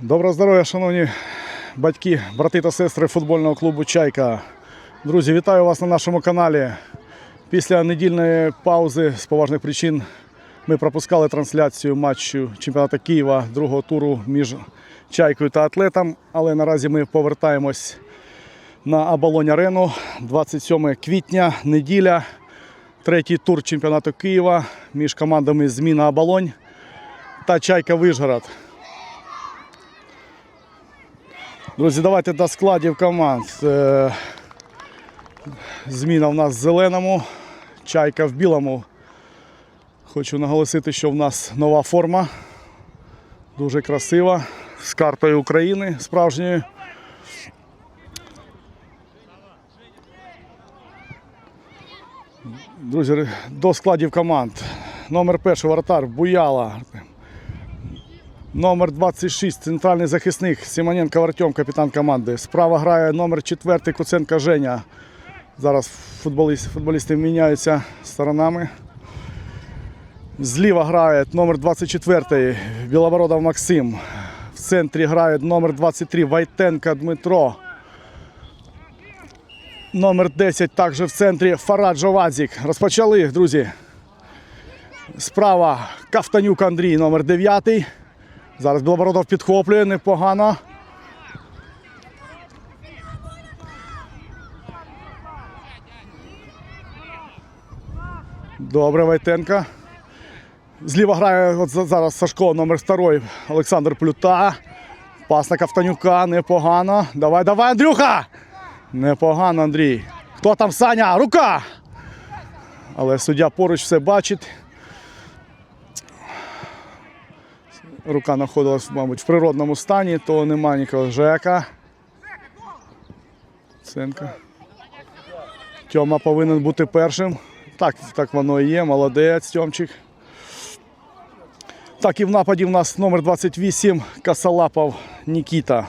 Доброго здоров'я, шановні батьки, брати та сестри футбольного клубу Чайка. Друзі, вітаю вас на нашому каналі. Після недільної паузи з поважних причин ми пропускали трансляцію матчу чемпіонату Києва другого туру між Чайкою та Атлетом. Але наразі ми повертаємось на Оболонь Арену 27 квітня, неділя, третій тур чемпіонату Києва між командами Зміна Оболонь та Чайка Вишгород. Друзі, давайте до складів команд. Е, Зміна в нас в зеленому, чайка в білому. Хочу наголосити, що в нас нова форма. Дуже красива. З картою України справжньою. Друзі, до складів команд. Номер перший воротар Буяла. Номер 26 центральний захисник Симоненко Артем, капітан команди. Справа грає номер 4 Куценко Женя. Зараз футболісти, футболісти міняються сторонами. Зліва грає номер 24 Білобородов Максим. В центрі грає номер 23 Вайтенко Дмитро. Номер 10 також в центрі Фараджо Вадзік. Розпочали, друзі. Справа Кафтанюк Андрій, номер 9. Зараз Білобородов підхоплює непогано. Добре, Вайтенка. Зліва грає от зараз Сашко, номер 2, Олександр Плюта. Пас на Кафтанюка, непогано. Давай, давай, Андрюха! Непогано, Андрій. Хто там Саня? Рука! Але суддя поруч все бачить. Рука знаходилась, мабуть, в природному стані, то нема нікого Жека. Ценка. Тьома повинен бути першим. Так, так воно і є, молодець, Тьомчик. Так, і в нападі в нас номер 28 Касалапов Нікіта.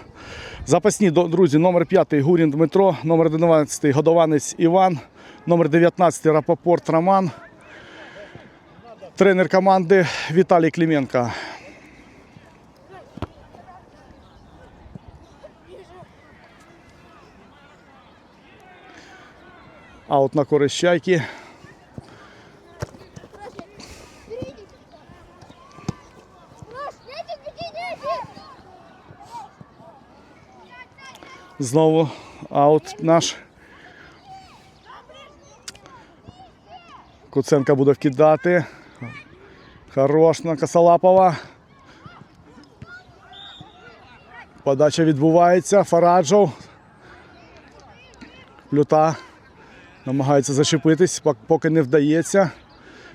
Запасні друзі, номер 5 Гурін Дмитро, номер 11 Годованець Іван, номер 19 Рапопорт Роман. Тренер команди Віталій Клименко. Аут на користь чайки. Знову аут наш. Куценка буде вкидати. Хорош на Косолапова. Подача відбувається. Фараджов. Плюта. Намагається зачепитись, поки не вдається.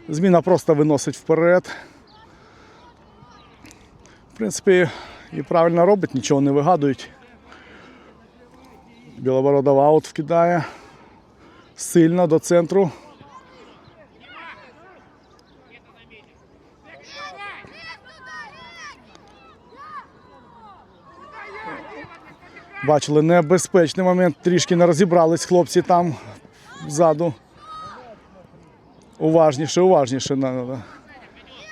Зміна просто виносить вперед. В принципі, і правильно робить, нічого не вигадують. Білобородов аут вкидає. Сильно до центру. Бачили небезпечний момент, трішки не розібрались хлопці там ззаду. Уважніше, уважніше.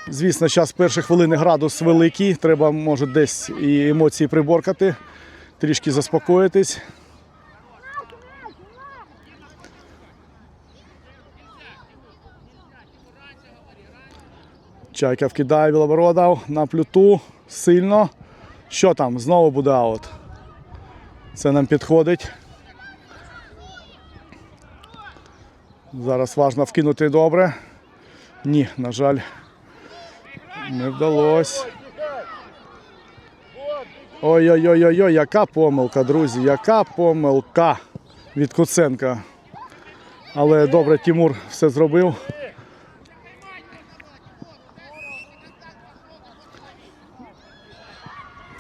Звісно, зараз перші хвилини градус великий. Треба, може, десь і емоції приборкати, трішки заспокоїтись. Чайка вкидає Білобородов на плюту сильно. Що там? Знову буде аут. Це нам підходить. Зараз важно вкинути добре. Ні, на жаль, не вдалося. Ой-ой-ой, яка помилка, друзі, яка помилка від Куценка. Але добре, Тимур все зробив.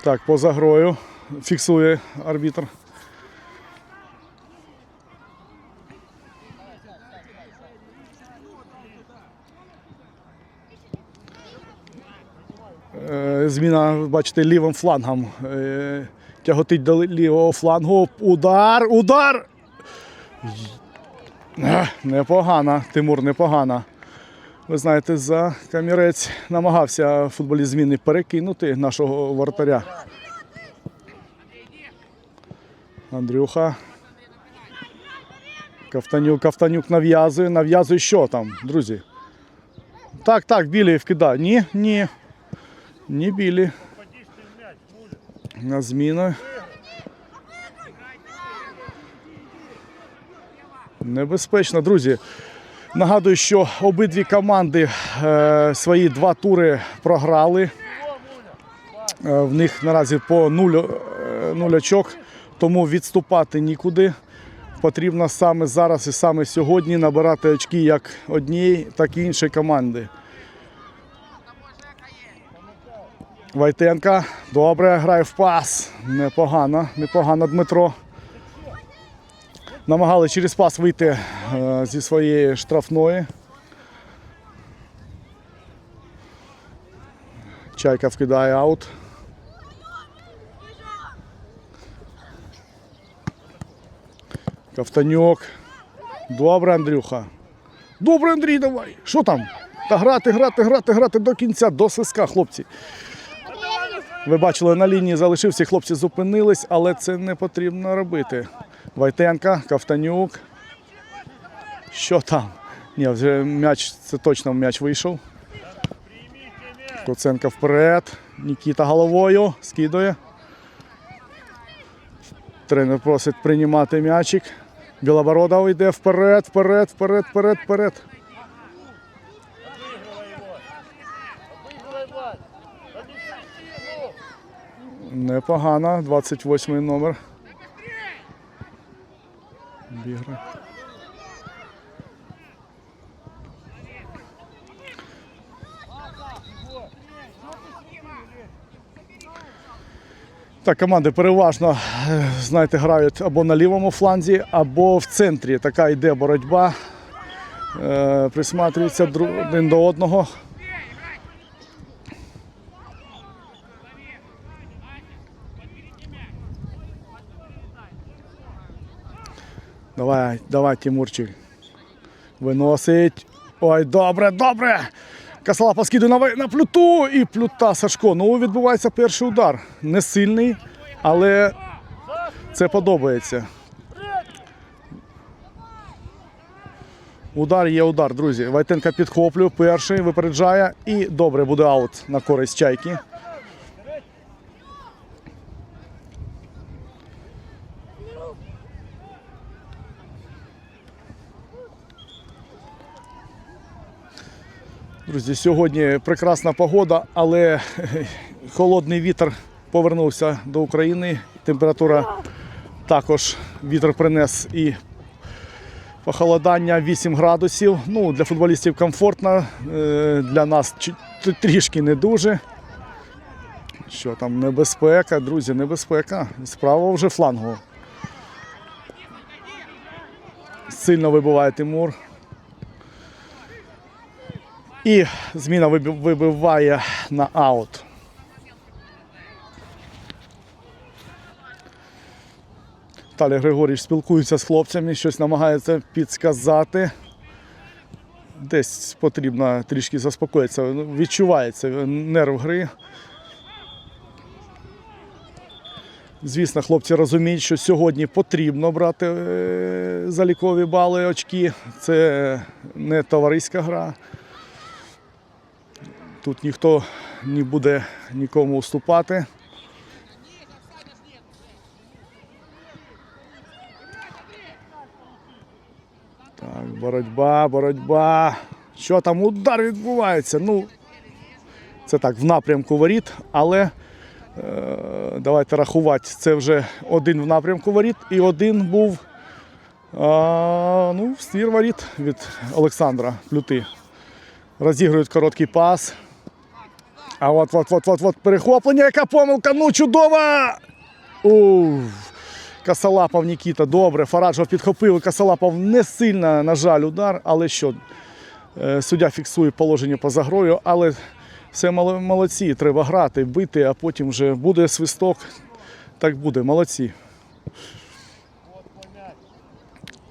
Так, поза грою фіксує арбітр. Е, Зміна, бачите, лівим флангом. Е, Тяготить до лівого флангу. Удар! Удар! Ех, Непогано, Тимур, непогано. Ви знаєте, за камірець намагався футболіст зміни перекинути нашого воротаря. Андрюха. Ковтанюк, Ковтанюк нав'язує, нав'язує що там, друзі? Так, так, білі вкидає. Ні, ні. Ні білі. На зміну. Небезпечно, друзі. Нагадую, що обидві команди е, свої два тури програли. Е, в них наразі по нуль, е, нуль тому відступати нікуди. Потрібно саме зараз і саме сьогодні набирати очки як однієї, так і іншої команди. Вайтенка. Добре, грає в пас. Непогано, непогано Дмитро. Намагали через пас вийти е, зі своєї штрафної. Чайка вкидає аут. Ковтанюк. Добре, Андрюха. Добре, Андрій, давай. Що там? Та грати, грати, грати, грати до кінця, до свиска, хлопці. Ви бачили, на лінії залишився, хлопці зупинились, але це не потрібно робити. Вайтенка, Ковтанюк. Що там? Ні, вже м'яч, це точно м'яч вийшов. Коценка вперед. Нікіта головою скидує. Тренер просить приймати м'ячик. Білобородов йде вперед, вперед, вперед, вперед, вперед. Непогано, 28 номер. Бігре. Так, команди переважно, е, знаєте, грають або на лівому фланзі, або в центрі. Така йде боротьба. Е, Присматрюються один до одного. Давай, давай, Тимурчик. Виносить. Ой, добре, добре. Касалапа скидує на, на плюту і плюта Сашко. Ну, відбувається перший удар. Не сильний, але це подобається. Удар є удар, друзі. Вайтенка підхоплює, перший випереджає і добре буде аут на користь чайки. Друзі, сьогодні прекрасна погода, але холодний вітер повернувся до України. Температура також вітер принес і похолодання 8 градусів. Ну, для футболістів комфортно, е, для нас трішки не дуже. Що там, небезпека, друзі, небезпека. Справа вже флангу. Сильно вибиває Тимур. І зміна вибиває на аут. Талій Григорійович спілкується з хлопцями, щось намагається підсказати. Десь потрібно трішки заспокоїтися. Відчувається нерв гри. Звісно, хлопці розуміють, що сьогодні потрібно брати е, залікові бали очки. Це не товариська гра. Тут ніхто не буде нікому уступати. Так, боротьба, боротьба. Що там? Удар відбувається. Ну, це так, в напрямку воріт, але е, давайте рахувати. Це вже один в напрямку воріт і один був а, ну, в ствір воріт від Олександра Плюти. Розігрують короткий пас. А от, от, от, от, от перехоплення, яка помилка, ну чудова! Уф. Касалапов Нікіта, добре. Фараджов підхопив. Касалапов не сильно, на жаль, удар, але що? е, Суддя фіксує положення поза грою, але все молодці. Треба грати, бити, а потім вже буде свисток. Так буде, молодці.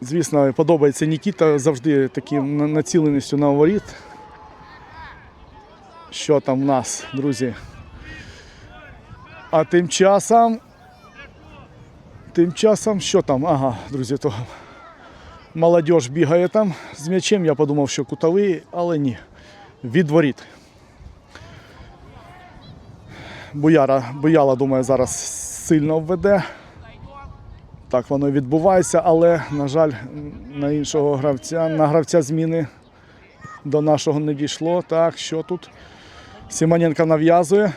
Звісно, подобається Нікіта завжди таким націленістю на воріт. Що там в нас, друзі? А тим часом Тим часом, що там? Ага, друзі, то молодь бігає там з м'ячем. Я подумав, що кутовий, але ні. Від воріт. Буяра, Буяла, думаю, зараз сильно введе. Так воно відбувається, але, на жаль, на іншого гравця, на гравця зміни до нашого не дійшло. Так, що тут? Сімоненко нав'язує.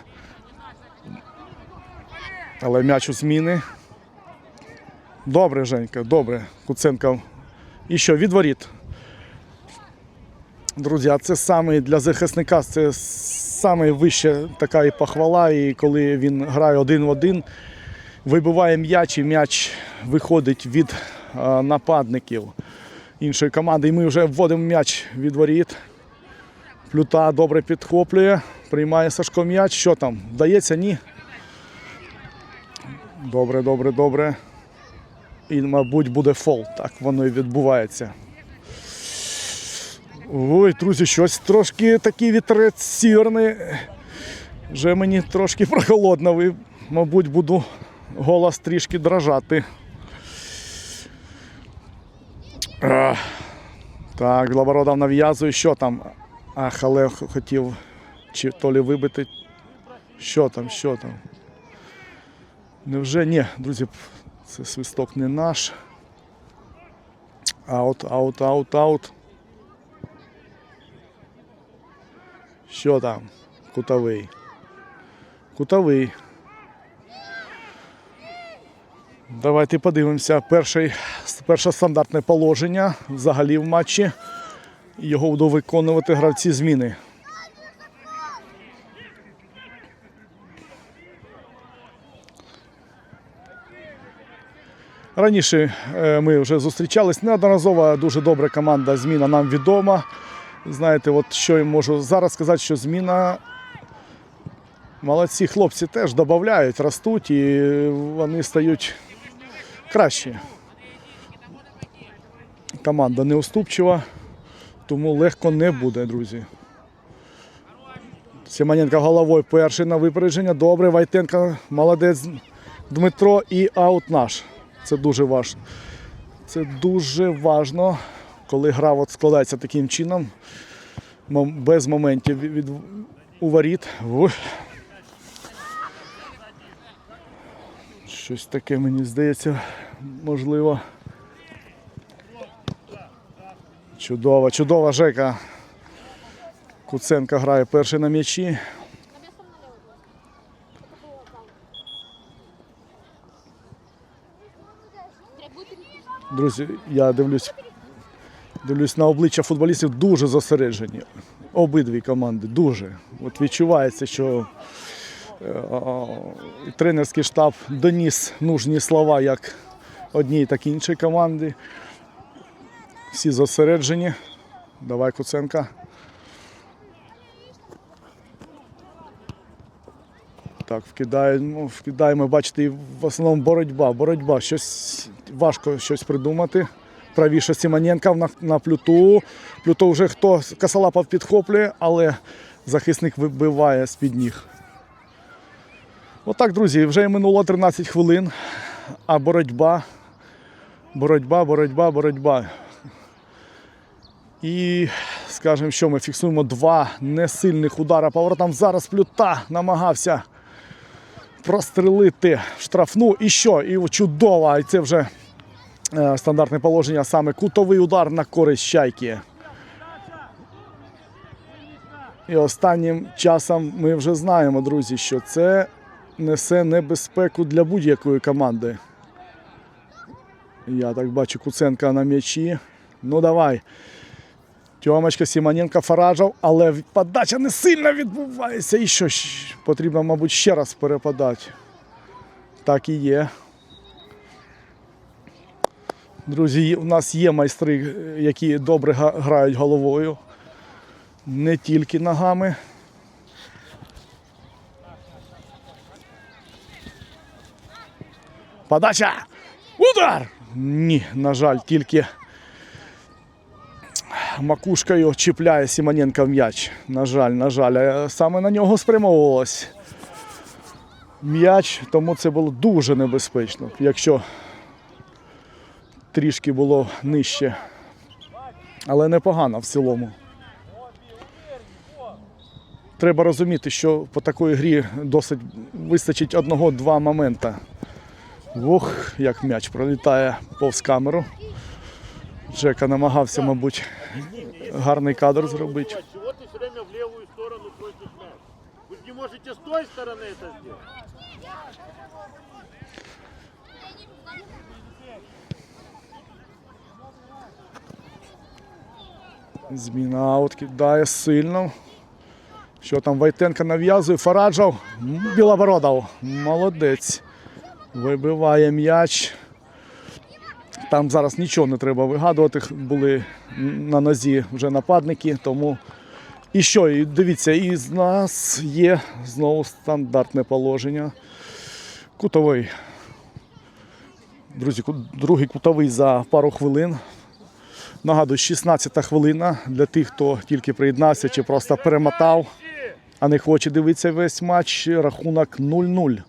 Але м'яч у зміни. Добре, Женька, добре. Куценко. І що, від воріт. Друзі, а це саме для захисника, це саме така і похвала. І коли він грає один в один, вибиває м'яч, і м'яч виходить від нападників іншої команди. І ми вже вводимо м'яч від воріт. Плюта добре підхоплює, приймає Сашко м'яч. Що там? Вдається? Ні. Добре, добре, добре. І, мабуть, буде фол. Так воно і відбувається. Ой, друзі, щось трошки такий вітрець сірний. Вже мені трошки прохолодно. Ви, мабуть, буду голос трішки дрожати. Так, Лабородов нав'язує, що там? Ах, але хотів чи то лі вибити. Що там, що там? Невже ні, друзі, це свисток не наш. Аут, аут, аут, аут. Що там? Кутовий. Кутовий. Давайте подивимося. Перший, перше стандартне положення взагалі в матчі. Його будуть виконувати гравці зміни. Раніше е, ми вже зустрічались неодноразово. Дуже добра команда зміна нам відома. Знаєте, от що я можу зараз сказати, що зміна. Молодці хлопці теж додають, ростуть і вони стають кращі. Команда неуступчива, тому легко не буде, друзі. Сімоненко головою перший на випередження. Добре, Вайтенко, молодець Дмитро і аут наш. Це дуже важно. Це дуже важно, коли гра от складається таким чином, без моментів від, у воріт. Щось таке мені здається, можливо. Чудово, чудова Жека. Куценко грає перший на м'ячі. Друзі, я дивлюсь, дивлюсь на обличчя футболістів дуже зосереджені. Обидві команди дуже. От відчувається, що е, тренерський штаб доніс нужні слова як одній, так і іншій команди. Всі зосереджені. Давай Куценка. Так, вкидаємо, вкидаємо, бачите, в основному боротьба. Боротьба. Щось важко щось придумати. Правіше Сімоненка на, на плюту. Плюту вже хто Косолапов підхоплює, але захисник вибиває з-під ніг. Отак, друзі, вже минуло 13 хвилин, а боротьба, боротьба, боротьба, боротьба. І скажемо, що ми фіксуємо два несильних удара поворотом. Зараз плюта намагався прострелити штрафну. І що? І чудово! І це вже е, стандартне положення, саме кутовий удар на користь чайки. І останнім часом ми вже знаємо, друзі, що це несе небезпеку для будь-якої команди. Я так бачу Куценка на м'ячі. Ну давай. Тьомочка, Сімоненко, Фараджов, але подача не сильно відбувається. І що ж, потрібно, мабуть, ще раз перепадати. Так і є. Друзі, у нас є майстри, е, які добре грають головою, не тільки ногами. Подача! Удар! Ні, на жаль, тільки макушкою чіпляє Сімоненко м'яч. На жаль, на жаль, е, саме на нього спрямовувалось м'яч, тому це було дуже небезпечно. Якщо трішки було нижче. Але непогано в цілому. Треба розуміти, що по такої грі досить вистачить одного-два момента. Ох, як м'яч пролітає повз камеру. Джека намагався, мабуть, гарний кадр зробити. Чего ты все время в левую сторону просишь мяч? Вы же не можете с той стороны это сделать. Зміна аут кидає сильно. Що там Войтенко нав'язує, Фараджов, М, Білобородов. Молодець. Вибиває м'яч. Там зараз нічого не треба вигадувати. Були на нозі вже нападники, тому. І що? І дивіться, і з нас є знову стандартне положення. Кутовий. Друзі, другий кутовий за пару хвилин. Нагадую, 16 хвилина для тих, хто тільки приєднався чи просто перемотав, а не хоче дивитися весь матч. Рахунок 0-0.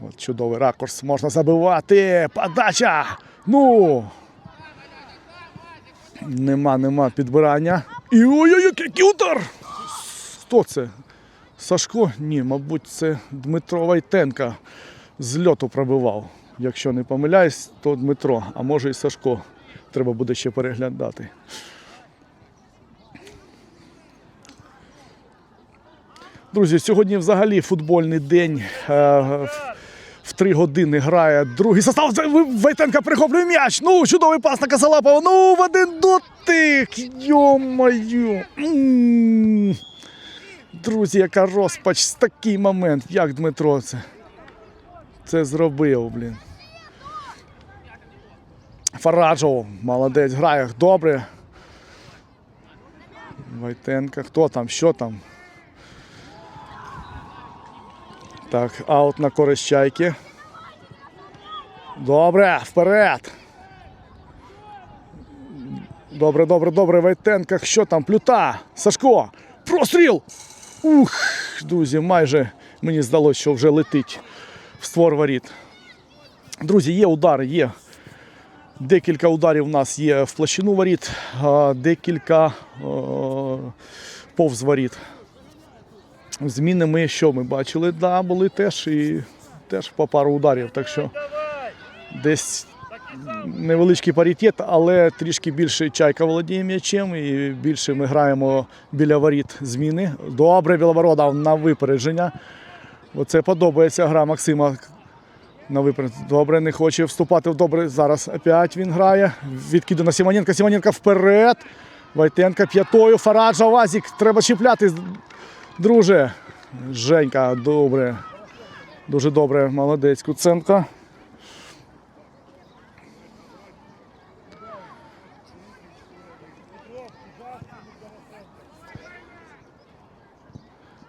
От чудовий ракурс. Можна забивати. Подача! Ну! Нема, нема підбирання. І ой-ой, який удар! Хто це? Сашко? Ні, мабуть, це Дмитро Вайтенка з льоту пробивав. Якщо не помиляюсь, то Дмитро, а може і Сашко. Треба буде ще переглядати. Друзі, сьогодні взагалі футбольний день. В- три години грає другий состав. Войтенка прихоплює м'яч. Ну, чудовий пас на Касалапова. Ну, в один дотик. Йо-моє. Друзі, яка розпач. Такий момент. Як Дмитро це? це зробив, блін. Фараджов, молодець, грає добре. Войтенка, хто там, що там? Так, аут на користь чайки. Добре, вперед. Добре, добре, добре, Войтенка, що там? Плюта, Сашко, простріл! Ух, друзі, майже мені здалося, що вже летить в створ воріт. Друзі, є удари, є. Декілька ударів у нас є в площину воріт, декілька о, повз воріт. Зміни ми що ми бачили? Да, були теж і теж по пару ударів. Так що десь невеличкий паритет, але трішки більше чайка володіє м'ячем і більше ми граємо біля воріт зміни. Добре, Білобородов на випередження. Оце подобається гра Максима на випередження. Добре, не хоче вступати в добре. Зараз опять він грає. Відкиду на Сімоненка. Сімоненка вперед. Войтенка п'ятою. Фараджа Вазік. Треба чіпляти. Друже. Женька, добре. Дуже добре. Молодець. Куценко.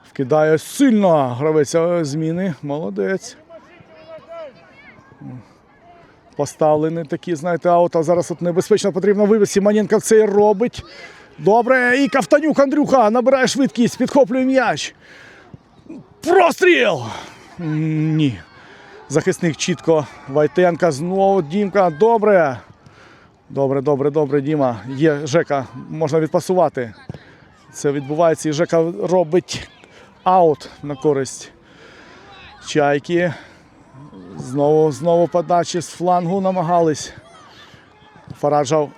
Вкидає сильно гравець е, зміни. Молодець. Поставлений такі, знаєте, аут, а зараз от небезпечно потрібно вивести. Сімоненко це і робить. Добре. І Кавтанюк Андрюха набирає швидкість, підхоплює м'яч. Простріл! Ні. Захисник чітко. Вайтенка знову. Дімка. Добре. Добре, добре, добре, Діма. Є Жека, можна відпасувати. Це відбувається і Жека робить аут на користь чайки. Знову, знову подачі з флангу намагались. Фараджав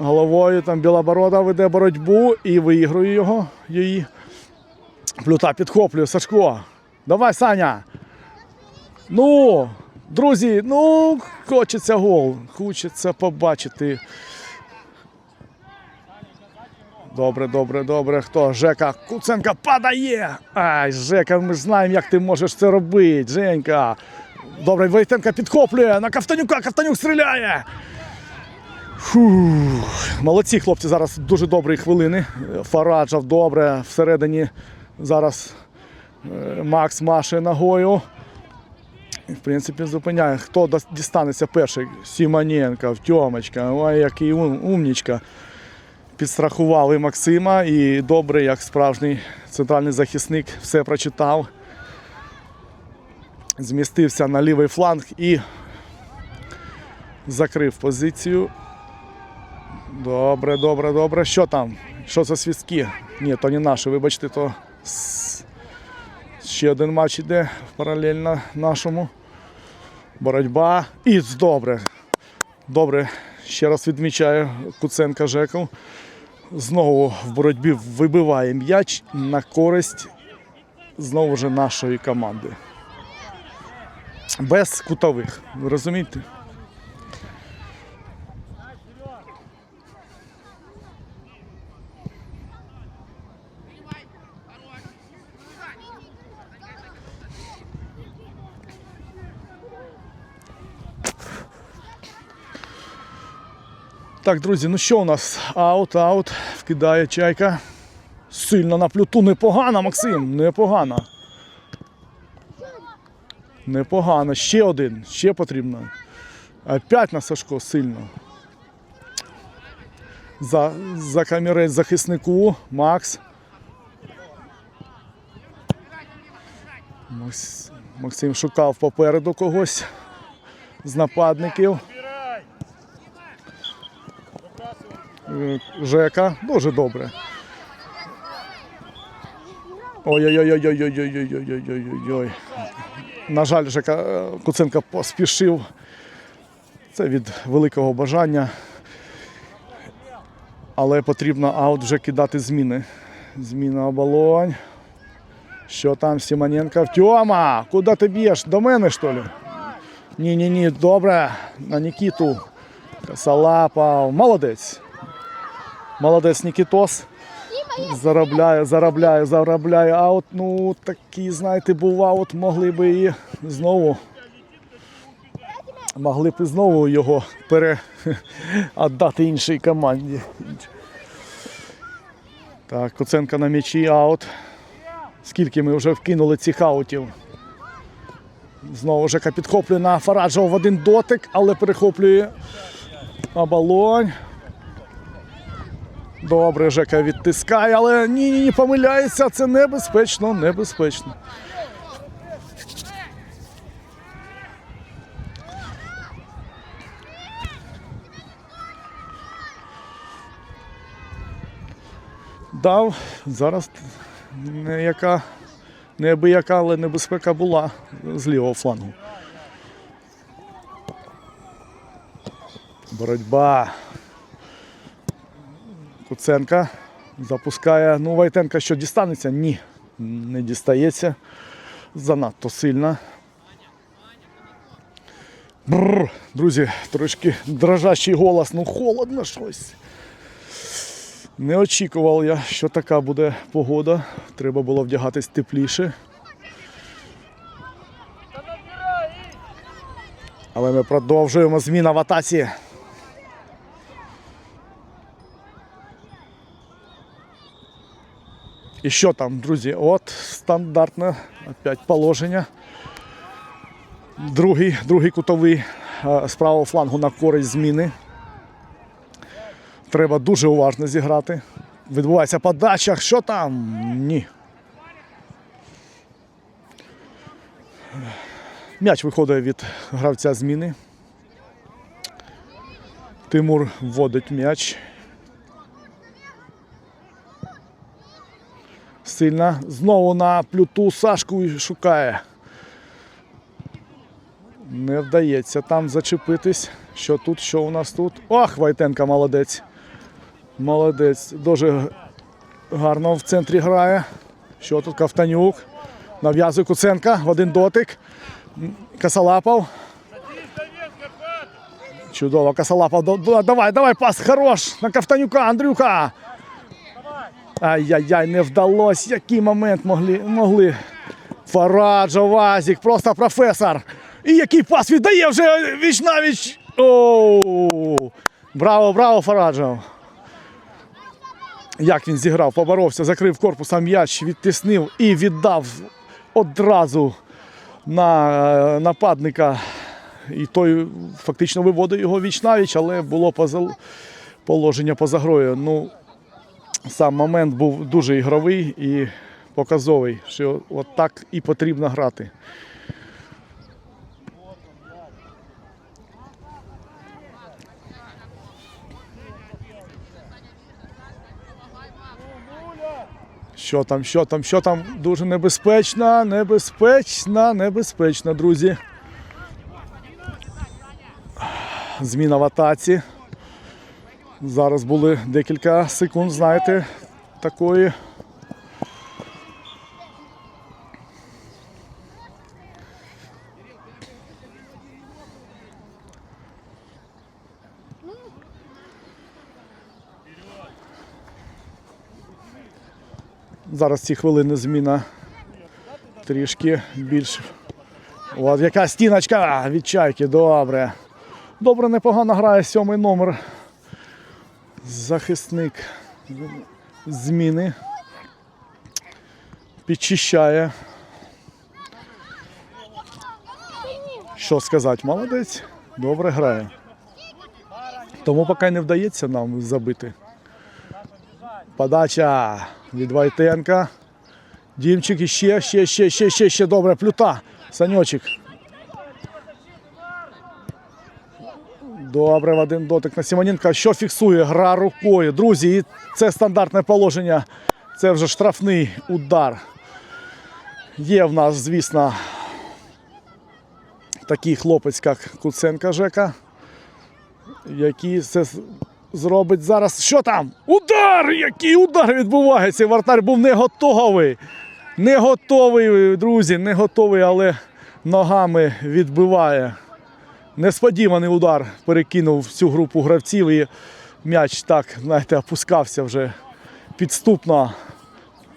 головою, там Білоборода веде боротьбу і виігрує його. Її. Плюта підхоплює Сашко. Давай, Саня. Ну, друзі, ну, хочеться гол. Хочеться побачити. Добре, добре, добре. Хто? Жека Куценка падає. Ай, Жека, ми знаємо, як ти можеш це робити. Женька. Добре, Войтенка підхоплює на Кавтанюка. Кавтанюк стріляє. Фух. Молодці хлопці зараз дуже добрі хвилини. Фараджав добре. Всередині зараз е, Макс маше ногою. В принципі, зупиняє. Хто дістанеться перший? Сімоненко, Тьомочка. Ой, який ум- умнічка. Підстрахували Максима і добре, як справжній центральний захисник, все прочитав. змістився на лівий фланг і закрив позицію. Добре, добре, добре. Що там? Що за свістки? Ні, то не наші, вибачте, то ще один матч іде паралельно нашому. Боротьба. І добре. Добре. Ще раз відмічаю Куценка Жеков. Знову в боротьбі вибиває м'яч на користь знову ж нашої команди. Без кутових. Ви розумієте? Так, друзі, ну що у нас? Аут, аут. Вкидає чайка. Сильно на плюту. Непогано, Максим. Непогано. Непогано. Ще один. Ще потрібно. Опять на Сашко сильно. За, за камірець захиснику. Макс- Максим шукав попереду когось з нападників. Жека, дуже добре. Ой-ой-ой-ой-ой-ой-ой-ой-ой-ой-ой. На жаль, Жека е, Куценко поспішив. Це від великого бажання. Але потрібно аут вже кидати зміни. Зміна оболонь. Що там, Сімоненко? Тьома! Куди ти б'єш? До мене, що ли? Ні, ні, добре. На Нікіту. Косолапов. Молодець. Молодець Нікітос. Заробляє, заробляє, заробляє. А от, ну, такі, знаєте, бува, от могли би і знову. Могли б і знову його перевіддати іншій команді. Так, Коценка на м'ячі, аут. Скільки ми вже вкинули цих аутів. Знову Жека підхоплює на Фараджова в один дотик, але перехоплює оболонь. Добре, Жека відтискає, але ні, ні, ні, помиляється. Це небезпечно, небезпечно. Дав, зараз не яка, неабияка, але небезпека була з лівого флангу. Боротьба. Куценка запускає. Ну, Вайтенка що дістанеться? Ні, не дістається. Занадто сильно. Бррр, друзі, трошки дрожащий голос, ну холодно щось. Не очікував я, що така буде погода. Треба було вдягатись тепліше. Але ми продовжуємо зміна в атаці. І що там, друзі? От стандартне опять положення. Другий, другий кутовий з правого флангу на користь зміни. Треба дуже уважно зіграти. Відбувається подача. Що там? Ні. М'яч виходить від гравця зміни. Тимур вводить м'яч. Сильно. Знову на плюту Сашку шукає. Не вдається там зачепитись. Що тут, що у нас тут? Ох, Вайтенка молодець. Молодець. Дуже гарно в центрі грає. Що тут Ковтанюк? Нав'язує Куценка в один дотик. Косолапов. Чудово, до- Давай, давай, пас, хорош. На Ковтанюка, Андрюха. Ай-яй-яй, не вдалося. Який момент могли. могли. Фараджо, Вазік, просто професор. І який пас віддає вже віч навіч. Оу! Браво, браво, Фараджо. Як він зіграв, поборовся, закрив корпусом м'яч, відтиснив і віддав одразу на е, нападника. І той фактично виводив його віч навіч, але було положення поза грою. Ну, сам момент був дуже ігровий і показовий, що от так і потрібно грати. Що там, що там, що там? Дуже небезпечно, небезпечно, небезпечно, друзі. Зміна в атаці. Зараз були декілька секунд, знаєте, такої. Зараз ці хвилини зміна трішки більш. От яка стіночка від чайки, добре. Добре, непогано грає сьомий номер. Захисник зміни. Підчищає. Що сказати, молодець, добре грає. Тому поки не вдається нам забити. Подача від Войтенка. Дімчик іще, ще, ще, ще, ще, ще добре. Плюта. Саньочик. Добре, в один дотик на Симоненка. Що фіксує? Гра рукою. Друзі, і це стандартне положення. Це вже штрафний удар. Є в нас, звісно, такий хлопець, як Куценка Жека, який це зробить зараз. Що там? Удар! Який удар відбувається! Вратар був не готовий. Не готовий, друзі, не готовий, але ногами відбиває. Несподіваний удар перекинув всю групу гравців і м'яч так, знаєте, опускався вже підступно.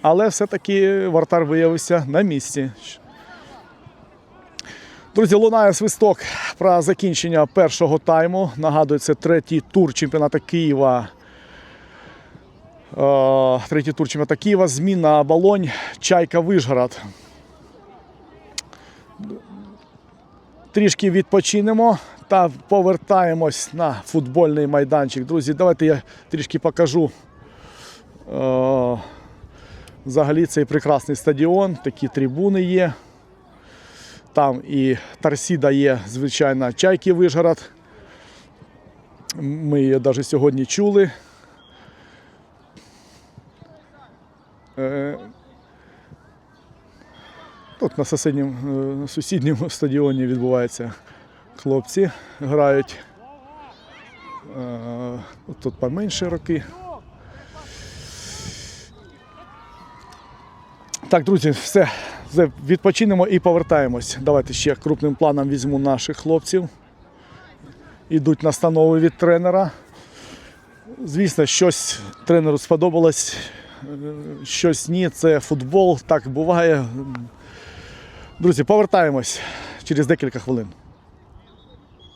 Але все-таки вратар виявився на місці. Друзі, лунає свисток про закінчення першого тайму. Нагадую, це третій тур чемпіонату Києва. Е, Третій тур чемпіонату Києва. Зміна оболонь. Чайка Вишгород. Трішки відпочинемо та повертаємось на футбольний майданчик. Друзі, давайте я трішки покажу. е, Взагалі цей прекрасний стадіон, такі трибуни є. Там і Тарсіда є, звичайно, Чайки Вишгород. Ми її навіть сьогодні чули. Е, Тут на сусідньому, е, сусідньому стадіоні відбувається. Хлопці грають. Е, Тут поменше роки. Так, друзі, все. все, Відпочинемо і повертаємось. Давайте ще крупним планом візьму наших хлопців. Ідуть настанови від тренера. Звісно, щось тренеру сподобалось, е, щось ні. Це футбол, так буває. Друзі, повертаємось через декілька хвилин.